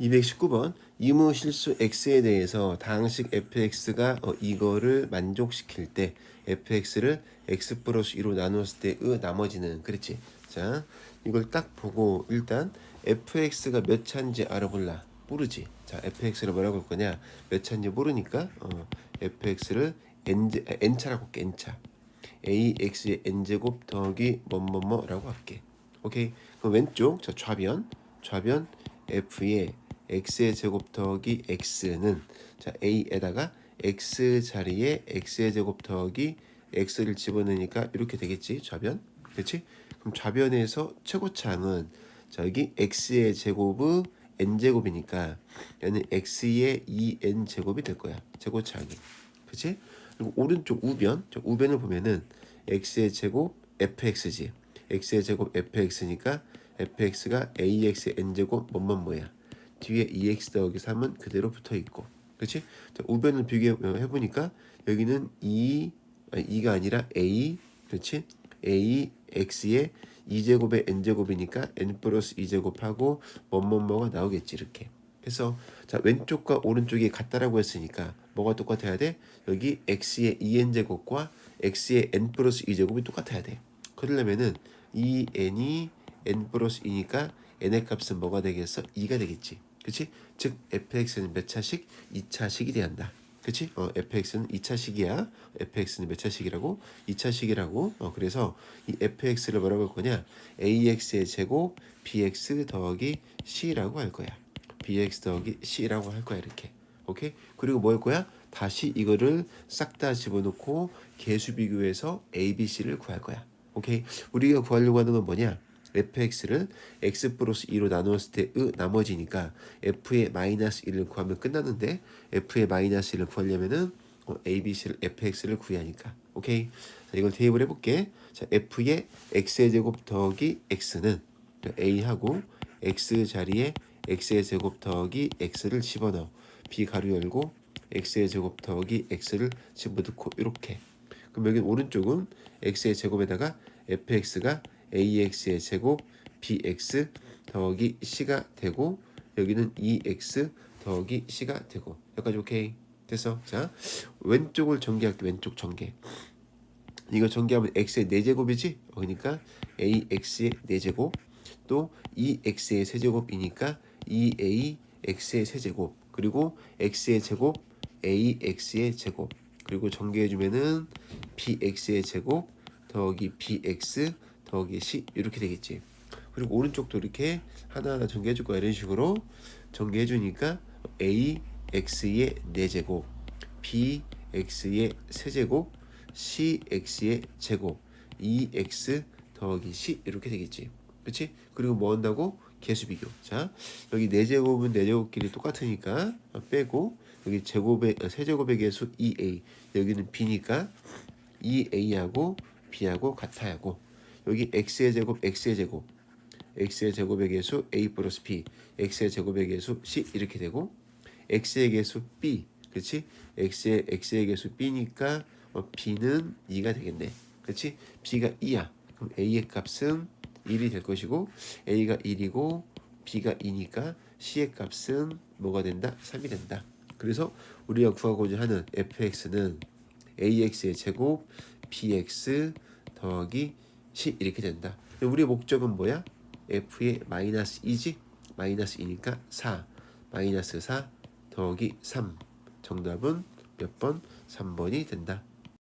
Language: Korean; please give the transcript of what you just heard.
219번 이무 실수 x에 대해서 다항식 fx가 어, 이거를 만족시킬 때 fx를 x 플러스 2로 나누었을 때의 나머지는 그렇지? 자 이걸 딱 보고 일단 fx가 몇 차인지 알아볼라. 모르지? 자 fx를 뭐라고 할 거냐? 몇 차인지 모르니까 어, fx를 n, 아, n차라고 할게 n차. Ax의 n제곱 더하기 뭐뭐뭐라고 할게. 오케이? 그럼 왼쪽 자 좌변. 좌변 f의 x의 제곱 더하기 x는 자 a에다가 x 자리에 x의 제곱 더하기 x를 집어넣으니까 이렇게 되겠지 좌변? 그렇지 그럼 좌변에서 최고차항은 자 여기 x의 제곱의 n 제곱이니까 얘는 x의 2n 제곱이 될 거야 최고차항이. 그렇지 그리고 오른쪽 우변 저 우변을 보면은 x의 제곱 fx지. X의 제곱 fx니까 fx가 ax의 n제곱 뭐뭐 뭐야 뒤에 2x 더하기 3은 그대로 붙어 있고 그렇지 자, 우변을 비교해 보니까 여기는 2 아니 2가 아니라 a 그렇지 a x의 2제곱의 n제곱이니까 n 플러스 2제곱하고 뭐뭐뭐가 나오겠지 이렇게 그래서 자 왼쪽과 오른쪽이 같다라고 했으니까 뭐가 똑같아야 돼? 여기 x의 2n 제곱과 x의 n 플러스 2제곱이 똑같아야 돼. 그러려면은 2n이 n 플러스 2니까 n의 값은 뭐가 되겠어? 2가 되겠지. 그치? 즉 fx는 몇 차식? 2차식이 돼야 한다. 그치? 어, fx는 2차식이야. fx는 몇 차식이라고? 2차식이라고. 어, 그래서 이 fx를 뭐라고 할 거냐? ax의 제곱 bx 더하기 c라고 할 거야. bx 더하기 c라고 할 거야 이렇게. 오케이? 그리고 뭐 할 거야? 다시 이거를 싹 다 집어넣고 개수 비교해서 a, b, c를 구할 거야. 오케이? 우리가 구하려고 하는 건 뭐냐? Fx를 x 플러스 2로 나누었을 때의 나머지니까 f의 마이너스 1을 구하면 끝나는데 f의 마이너스 1을 구하려면은 어, a, b, c를 fx를 구해야 하니까. 오케이? 자, 이걸 대입을 해볼게. 자, f의 x의 제곱 더하기 x는 a하고 x 자리에 x의 제곱 더하기 x를 집어넣어 b 가로 열고 x의 제곱 더하기 x를 집어넣고 이렇게 그럼 여기 오른쪽은 x의 제곱에다가 fx가 ax의 제곱 bx 더하기 c가 되고 여기는 2x 더하기 c가 되고 여기까지 오케이. 됐어. 자 왼쪽을 전개할게. 왼쪽 전개. 이거 전개하면 x의 4제곱이지? 어, 그러니까 ax의 4제곱. 또 2x의 세제곱이니까 2a x의 세제곱. 그리고 x의 제곱 ax의 제곱. 그리고 전개해주면은 bx의 제곱 더하기 bx 더하기 c 이렇게 되겠지 그리고 오른쪽도 이렇게 하나하나 전개해 줄 거야 이런 식으로 전개해 주니까 a x의 4제곱 b x의 세제곱 c x의 제곱 2x 더하기 c 이렇게 되겠지 그치? 그리고 뭐 한다고? 개수 비교. 자, 여기 4제곱은 4제곱끼리 똑같으니까 빼고 여기 제곱의 아, 세제곱의 개수 2a. 여기는 b니까 2a하고 b하고 같아야고 여기 x의 제곱 x의 제곱 x의 제곱의 개수 a 플러스 b x의 제곱의 개수 c 이렇게 되고 x의 개수 b 그렇지? x의 x의 개수 b니까 어, b는 2가 되겠네. 그렇지? b가 2야. 그럼 a의 값은 1이 될 것이고 a가 1이고 b가 2니까 c의 값은 뭐가 된다? 3이 된다. 그래서 우리가 구하고자 하는 fx는 ax의 제곱 bx 더하기 c 이렇게 된다. 우리의 목적은 뭐야? f의 마이너스 2지? 마이너스 2니까 4 마이너스 4 더하기 3 정답은 몇 번? 3번이 된다.